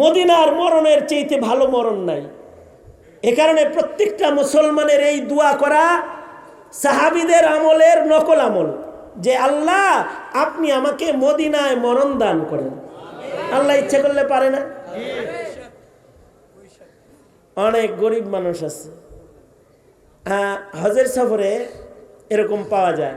মদিনার মরণের চেয়েতে ভালো মরণ নাই। এ কারণে প্রত্যেকটা মুসলমানের এই দোয়া করা সাহাবিদের আমলের নকল আমল যে আল্লাহ আপনি আমাকে মদিনায় মরণ দান করেন। আল্লাহ ইচ্ছে করলে পারে না। অনেক গরিব মানুষ আছে। হ্যাঁ, হজের সফরে এরকম পাওয়া যায়।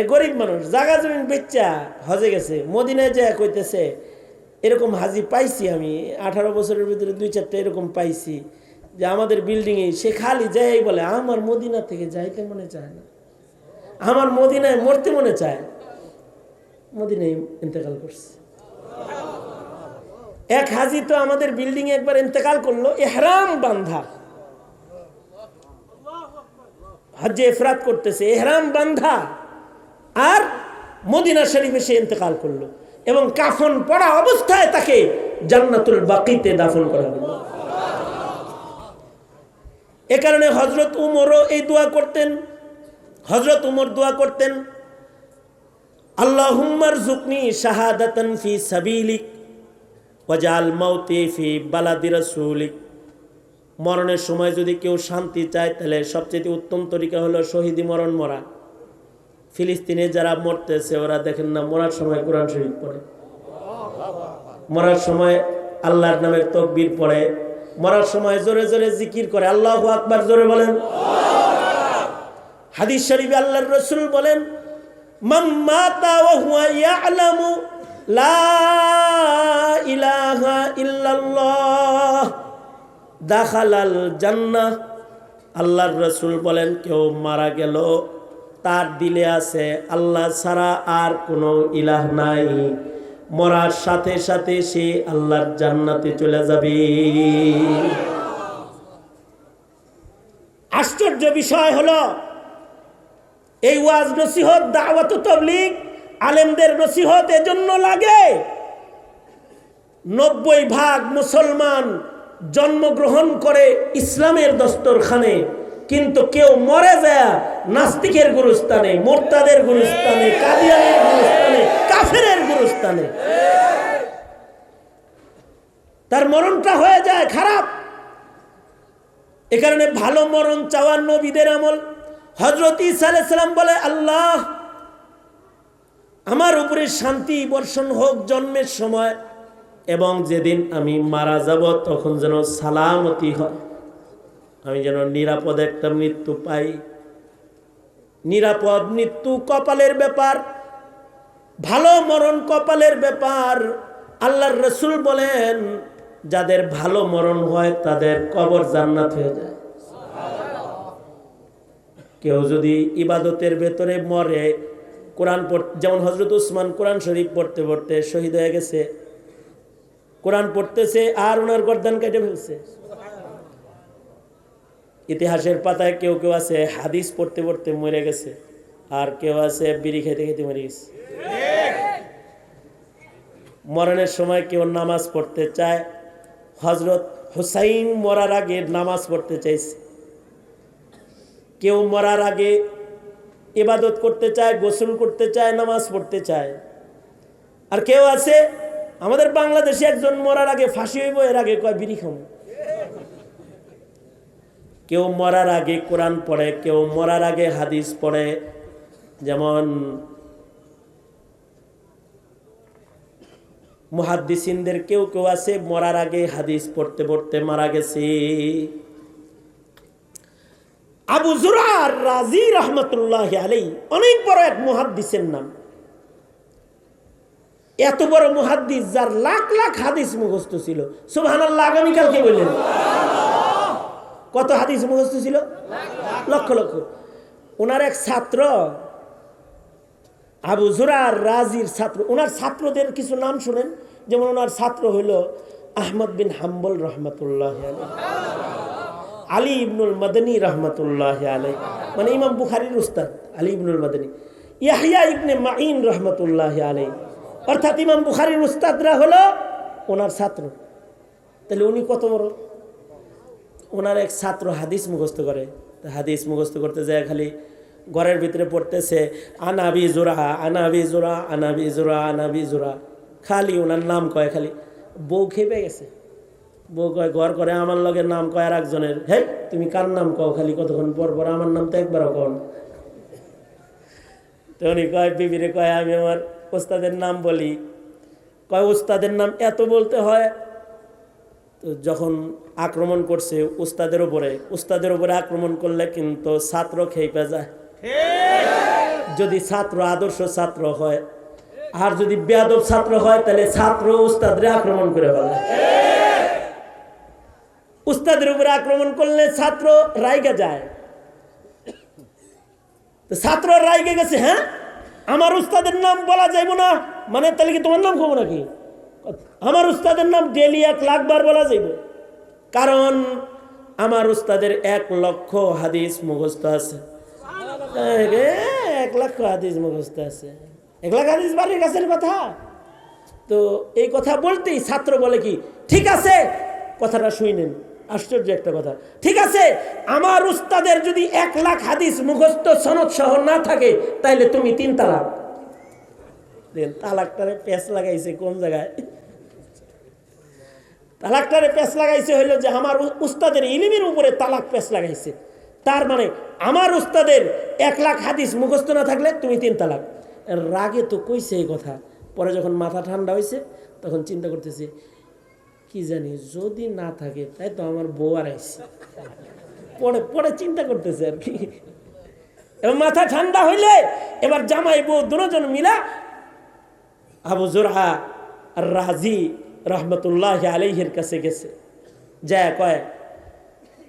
এ গরিব মানুষ জাগা জমিন বেচ্চা হজে গেছে মদিনায় যায় কইতেছে এরকম হাজি পাইছি আমি, আঠারো বছরের ভিতরে দুই চারটা এরকম পাইছি, যে আমাদের বিল্ডিংয়ে সে খালি যাই বলে, আমার মদিনা থেকে যাইতে মনে চায় না। আমার মদিনায় মরতে মনে চায়। মদিনায় ইন্তেকাল করছে। এক হাজি তো আমাদের বিল্ডিং একবার ইন্তেকাল করল, এহরাম বান্ধা। হজ্জে এফরাত করতেছে, এহরাম বান্ধা। আর মদিনা শরীফে সে ইন্তেকাল করল। এবং কাফন পড়া অবস্থায় তাকে জান্নাতুল বাকিতে দাফন করা হলো এ কারণে হজরত উমরও এই দোয়া করতেন। হজরত উমর দোয়া করতেন আল্লাহ হুম্মার জুকনি শাহাদাতন ফি সাবিলিক ওয়াজাল মাউতি ফি বালাদি রাসূলিক। মরণের সময় যদি কেউ শান্তি চায়, তাহলে সবচেয়ে উত্তম তরিকা হলো শহীদি মরণ মরা। ফিলিস্তিনে যারা মরতেছে, ওরা দেখেন না, মরার সময় কোরআন শরীফ পড়ে। মরার সময় আল্লাহর নামের তকবির পড়ে। মরার সময় জোরে জোরে জিকির করে। আল্লাহ আকবার, জোরে বলেন। হাদিস শরীফে আল্লাহর রসুল বলেন দাখালাল আল্লাহর রসুল বলেন, কেউ মারা গেল তার দিলে আছে, আল্লাহ ছাড়া আর কোনো ইলাহ নাই। মরার সাথে সাথে সে আল্লাহর জান্নাতে চলে যাবে। আশ্চর্য বিষয় হলো, এই ওয়াজ নসিহত, দাওয়াত তবলিগ আলেমদের নসিহত এজন্য লাগে। নব্বই ভাগ মুসলমান জন্মগ্রহণ করে ইসলামের দস্তরখানে কিন্তু কেউ মরে যায়, নাস্তিকের গুরুস্থানে, মোরতাদের গুরুস্থানে, কাদিয়ানের গুরুস্থানে, কাফেরের গুরুস্থানে। তার মরণটা হয়ে যায় খারাপ। এ কারণে ভালো মরণ চাওয়ার নবীদের আমল। হজরত ইসা আলাইসালাম বলে, আল্লাহ, আমার উপরে শান্তি বর্ষণ হোক জন্মের সময় এবং যেদিন আমি মারা যাব, তখন যেন সালামতি হয়। আমি যেন নিরাপদ একটা মৃত্যু পাই। নিরাপদ মৃত্যু কপালের ব্যাপার, ভালো মরণ কপালের ব্যাপার। আল্লাহর রসুল বলেন, যাদের ভালো মরণ হয় তাদের কবর জান্নাত হয়ে যায়। কেউ যদি ইবাদতের ভেতরে মরে, কোরআন যেমন হজরত উসমান কোরআন শরীফ পড়তে পড়তে শহীদ হয়ে গেছে। কোরআন পড়তেছে আর ওনার গর্দান কেটে ফেলছে। ইতিহাসের পাতায় কেউ কেউ আছে, হাদিস পড়তে পড়তে মরে গেছে, আর কেউ আছে বিড়ি খেতে খেতে মরে গেছে। মরণের সময় কেউ নামাজ পড়তে চায় হজরত হুসাইন মরার আগে নামাজ পড়তে চাইছে। কেউ মরার আগে ইবাদত করতে চায়, গোসল করতে চায়, নামাজ পড়তে চায়। আর কেউ আছে, আমাদের বাংলাদেশে একজন মরার আগে ফাঁসি হইব, এর আগে কয়, বিড়ি খাম। কেউ মরার আগে কোরআন পড়ে, কেউ মরার আগে হাদিস পড়ে। যেমন মুহাদ্দিসিনদের কেউ কেউ আছে, মরার আগে হাদিস পড়তে পড়তে মারা গেছে। আবু জুরার রাজি রহমতুল্লাহ আলাই অনেক বড় এক মুহাদ্দিসের নাম। এত বড় মুহাদ্দিস যার লাখ লাখ হাদিস মুখস্থ ছিল। সুবহান আল্লাহ আগামীকাল কি বললেন? কত হাদিস মুখস্থ ছিল? লক্ষ লক্ষ। ওনার এক ছাত্র, আবু জুরার রাজির ছাত্র, ওনার ছাত্রদের কিছু নাম শুনেন। যেমন ওনার ছাত্র হইল আহমদ বিন হাম্বল রহমতুল্লাহ আলী ইবনুল মদনী রহমতুল্লাহ আলাই মানে ইমাম বুখারির উস্তাদ, Ali Ibnul Madani. Yahya Ibne Main রহমতুল্লাহ আলাই অর্থাৎ ইমাম বুখারির উস্তাদরা হলো ওনার ছাত্র। তাহলে উনি কত বড়? ওনার এক ছাত্র হাদিস মুখস্থ করে। হাদিস মুখস্থ করতে যায় খালি ঘরের ভিতরে পড়তেছে আনাবি জোরা আনাবি জোরা আনাবি জোরা আনাবি জোরা। খালি ওনার নাম কয় খালি। বউ খেপে গেছে। বউ কয়, ঘর করে আমার লগের নাম কয় আর একজনের। হে তুমি কার নাম কও? খালি কতক্ষণ পর পর আমার নাম তো একবারও কও না। তো উনি কয়, বিবিরে কয়, আমি আমার ওস্তাদের নাম বলি। কয়, ওস্তাদের নাম এত বলতে হয় যখন আক্রমণ করছে উস্তাদের উপরে উস্তাদের উপরে আক্রমণ করলে কিন্তু ছাত্র খেপে যায়। যদি ছাত্র, আদর্শ ছাত্র হয়, আর যদি বেয়াদব ছাত্র হয়, তাহলে ছাত্র উস্তাদরে আক্রমণ করে ফেলে। উস্তাদের উপরে আক্রমণ করলে ছাত্র রাইগা যায়। ছাত্র রাইগে গেছে হ্যাঁ? আমার উস্তাদের নাম বলা যাইব না। মানে তাহলে কি তোমার নাম খবর নাকি? আমার উস্তাদের নাম ডেলি এক লাখ বার বলা যাইব। কারণ আমার উস্তাদের এক লক্ষ হাদিস মুখস্থ আছে। এক লক্ষ হাদিস মুখস্থ আছে। এক লাখ হাদিস বাড়ির কাছের কথা? তো এই কথা বলতেই ছাত্র বলে কি, ঠিক আছে, কথাটা শুইনেন আশ্চর্য একটা কথা। ঠিক আছে, আমার উস্তাদের যদি এক লাখ হাদিস মুখস্থ সনদ সহ না থাকে তাহলে তুমি তিন দেন তালাকটারে পেঁচ লাগাইছে কোন জায়গায়? তালাকটারে পেঁচ লাগাইছে হইল যে আমার উস্তাদের ইলিমের উপরে তালাক পেঁচ লাগাইছে। তার মানে আমার উস্তাদের এক লাখ হাদিস মুখস্থ না থাকলে তুমি তিন তালাক। রাগে তো কইছে এই কথা। পরে যখন মাথা ঠান্ডা হয়েছে তখন চিন্তা করতেছে, কি জানি যদি না থাকে, তাই তো আমার বউ আর আইছে পরে পরে চিন্তা করতেছে আর কি। মাথা ঠান্ডা হইলে এবার জামাই বউ দুজন মিলা আবু জোরহা রাজি রহমতুল্লাহ আলাইহের কাছে গেছে। যা কয়,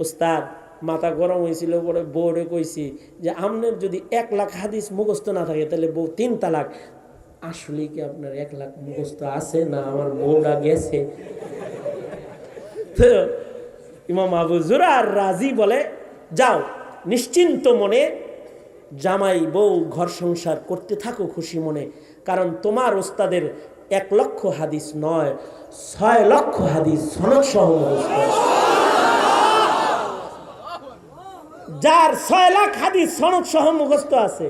উস্তাদ, মাথা গরম হয়েছিল পরে বউরে কইছি যে আপনার যদি এক লাখ হাদিস মুখস্থ না থাকে, তাহলে বউ তিন তালাক। আসলে কি আপনার এক লাখ মুখস্থ আছে না আমার বউটা গেছে? তো ইমাম আবু জুরা আর রাজি বলে, যাও, নিশ্চিন্ত মনে জামাই বউ ঘর সংসার করতে থাকো খুশি মনে। কারণ তোমার ওস্তাদের এক লক্ষ হাদিস নয় ছয় লক্ষ হাদিস সনদ সহ যার ছয় লাখ হাদিস সনদ সহ মুখস্থ আছে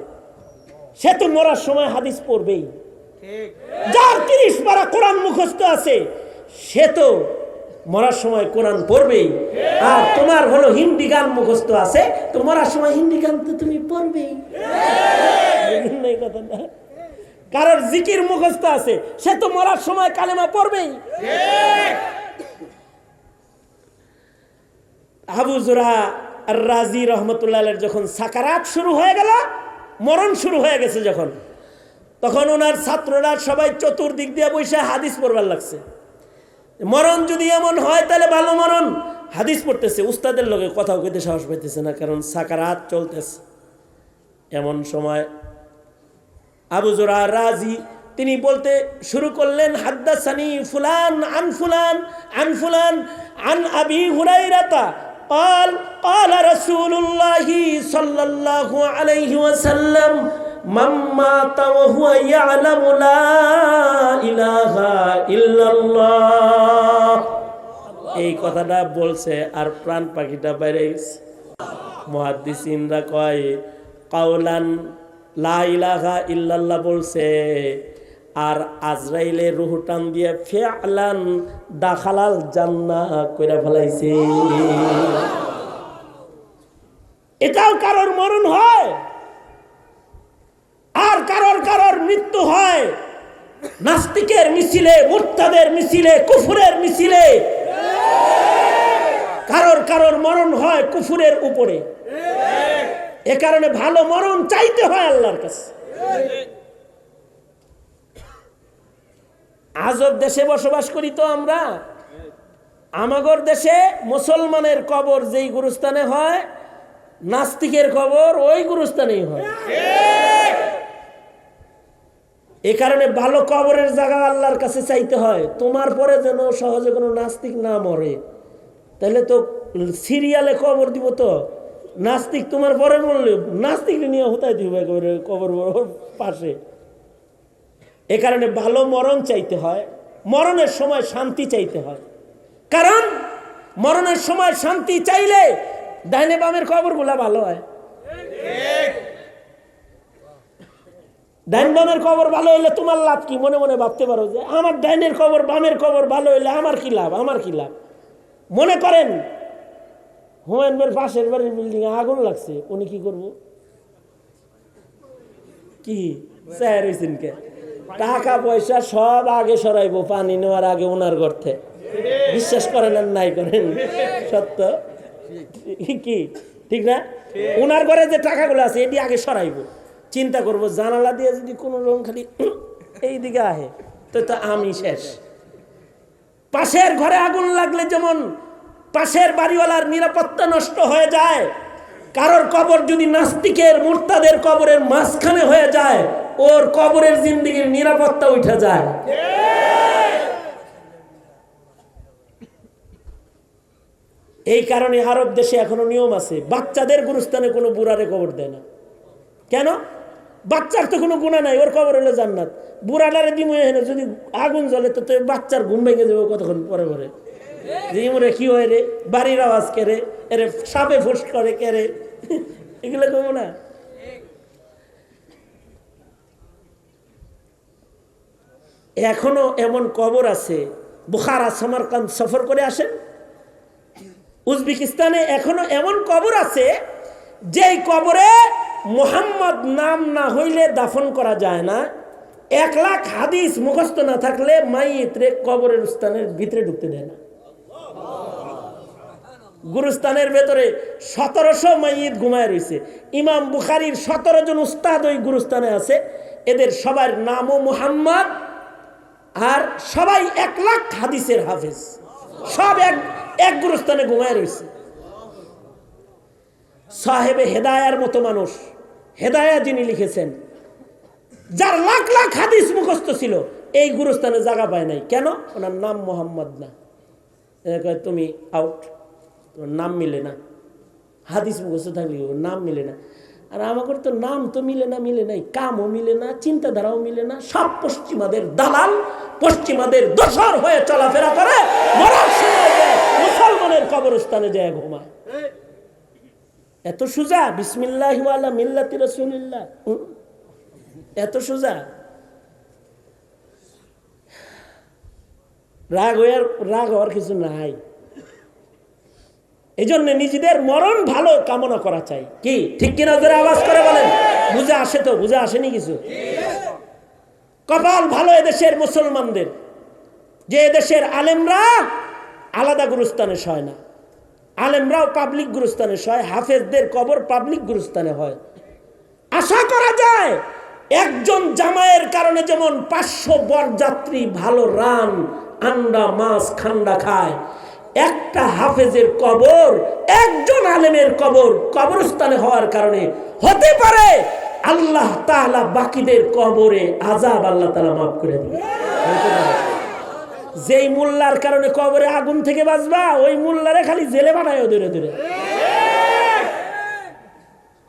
সে তো মরার সময় হাদিস পড়বেই। যার তিরিশ পারা কোরআন মুখস্থ আছে সে তো মরার সময় কোরআন পড়বেই। আর তোমার হলো হিন্দি গান মুখস্থ আছে, তো মরার সময় হিন্দি গান তো তুমি পড়বেই। বুঝলেন না? কারোর জিকির মুখস্থ আছে, সে তো মরার সময় কালেমা পড়বেই। আবু জুরা আর রাজি রহমতুল্লাহ যখন সাকারাত শুরু হয়ে গেল, মরণ শুরু হয়ে গেছে যখন, তখন ওনার ছাত্ররা সবাই চতুর্দিক দিয়ে বসে হাদিস পড়বার লাগছে। মরণ যদি এমন হয় তাহলে ভালো মরণ হাদিস পড়তেছে উস্তাদের লোকে কথাও কইতে সাহস পাইতেছে না কারণ সাকারাত চলতেছে এমন সময় আবু জোরা রাজি তিনি বলতে শুরু করলেন হাদ্দাসানি ফুলান আন ফুলান আন ফুলান আন আবি হুরাইরাতা قال قال رسول الله صلى الله عليه وسلم মাম্মা এই কথাটা বলছে আর প্রাণ পাখিটা বাইরে মহাদিসা কয় কাউলান লা ইল্লাল্লাহ বলছে, আর আজরাইলে রুহ টান দিয়ে ফেলান দাখালাল জান্না কইরা ফেলাইছে। এটাও কারোর মরণ হয়? কারোর কারোর মৃত্যু হয়। নাস্তিকের মিছিলে, মুরতাদের মিছিলে, কুফুরের মিছিলে। কারোর কারোর মরণ হয় কুফুরের উপরে। এ কারণে ভালো মরণ চাইতে হয় আল্লাহর কাছে। আজব দেশে বসবাস করি তো আমরা। আমাগর দেশে মুসলমানের কবর যেই গুরুস্থানে হয়, নাস্তিকের কবর ওই গুরুস্থানেই হয়। এ কারণে ভালো কবরের জায়গা আল্লাহর কাছে চাইতে হয়। তোমার পরে যেন সহজে কোনো নাস্তিক না মরে। তাহলে তো সিরিয়ালে কবর দিব তো। নাস্তিক তোমার পরে মরলে, নাস্তিক নিয়ে হতাই দিব একেবারে কবর পাশে। এ কারণে ভালো মরণ চাইতে হয়, মরণের সময় শান্তি চাইতে হয়। কারণ মরণের সময় শান্তি চাইলে ডাইনে বামের কবরগুলা ভালো হয়। ডাইন বামের কবর ভালো হইলে তোমার লাভ কি? মনে মনে ভাবতে পারো যে আমার ডাইনের কবর বামের কবর ভালো হইলে আমার কি লাভ? আমার কি লাভ? মনে করেন হুমায়ুনের পাশের বাড়ির বিল্ডিং আগুন লাগছে উনি কি করব? কি? স্যার কে? টাকা পয়সা সব আগে সরাইবো পানি নেওয়ার আগে ওনার গর্তে। বিশ্বাস করেন আর নাই করেন? সত্য? কি? ঠিক না? ওনার ঘরে যে টাকাগুলো আছে এটি আগে সরাইবো। চিন্তা করব, জানালা দিয়ে যদি কোনো রকম খালি এই দিকে আহে, তো তো আমি শেষ। পাশের ঘরে আগুন লাগলে যেমন পাশের বাড়িওয়ালার নিরাপত্তা নষ্ট হয়ে যায়, কারোর কবর যদি নাস্তিকের মুরতাদের কবরের মাঝখানে হয়ে যায়, ওর কবরের জিন্দিগির নিরাপত্তা উঠে যায়। এই কারণে আরব দেশে এখনও নিয়ম আছে, বাচ্চাদের গুরুস্থানে কোনো বুড়ারে কবর দেয় না। কেন? বাচ্চার তো কোনো গুণা নাই, ওর কবর হলো জান্নাত। বুড়াটারে দিমু এখানে যদি আগুন জ্বলে তো তো বাচ্চার ঘুম ভেঙে যাবে কতক্ষণ পরে পরে। ইমরে কি হয় রে? বাড়ির আওয়াজ কেড়ে এরে সাপে ফুস করে কেড়ে এগুলো কমো না। এখনও এমন কবর আছে, বুখারা, সামারকান্দ সফর করে আসেন। উজবেকিস্তানে এখনও এমন কবর আছে, যেই কবরে মোহাম্মদ নাম না হইলে দাফন করা যায় না। এক লাখ হাদিস মুখস্থ না থাকলে মাইত্রে কবরের স্থানের ভিতরে ঢুকতে দেয় না। গুরুস্থানের ভেতরে সতেরোশো মাইয়িত ঘুমায় রয়েছে ইমাম বুখারির সতেরো জন উস্তাদ ওই গুরুস্থানে আছে। এদের সবার নামও মুহাম্মদ আর সবাই এক লাখ হাদিসের হাফেজ। সব এক এক গুরুস্থানে ঘুমায় রয়েছে সাহেবে হেদায়ার মতো মানুষ। হেদায়া যিনি লিখেছেন, যার লাখ লাখ হাদিস মুখস্থ ছিল, এই গুরুস্থানে জায়গা পায় নাই। কেন? ওনার নাম মোহাম্মদ না। তুমি আউট তোমার নাম মিলে না। হাদিস মুখস্থ থাকলে নাম মিলে না। আর আমাকে তো নাম তো মিলে না, মিলে নাই। কামও মিলে না, চিন্তাধারাও মিলে না। সব পশ্চিমাদের দালাল, পশ্চিমাদের দোসর হয়ে চলাফেরা করে মুসলমানের কবরস্থানে যায় ঘুমায়। এত সুজা? বিসমিল্লাহ ওয়ালা মিল্লাতি রসুলিল্লাহ। এত সুজা? রাগ হওয়ার রাগ হওয়ার কিছু নাই। এই জন্য নিজেদের মরণ ভালো কামনা করা চাই। কি? ঠিক কিনা ধরে আওয়াজ করে বলেন? বুঝে আসে তো, বুঝে আসেনি কিছু? কপাল ভালো এদেশের মুসলমানদের। যে এদেশের আলেমরা আলাদা গুরুস্থানে সয় না। আলেমরাও পাবলিক গুরুস্থানে সয়, হাফেজদের কবর পাবলিক গুরুস্থানে হয় আশা করা যায়, একজন জামাইয়ের কারণে যেমন পাঁচশো বরযাত্রী ভালো রান, আন্ডা, মাছ, খান্ডা খায়, একটা হাফেজের কবর, একজন আলেমের কবর কবরস্থানে হওয়ার কারণে হতে পারে আল্লাহ তাআলা বাকিদের কবরে আজাব আল্লাহ তালা মাফ করে দিবে। যেই মোল্লার কারণে কবরে আগুন থেকে বাঁচবা ওই মোল্লারে খালি জেলে বানায় ধরে ধরে।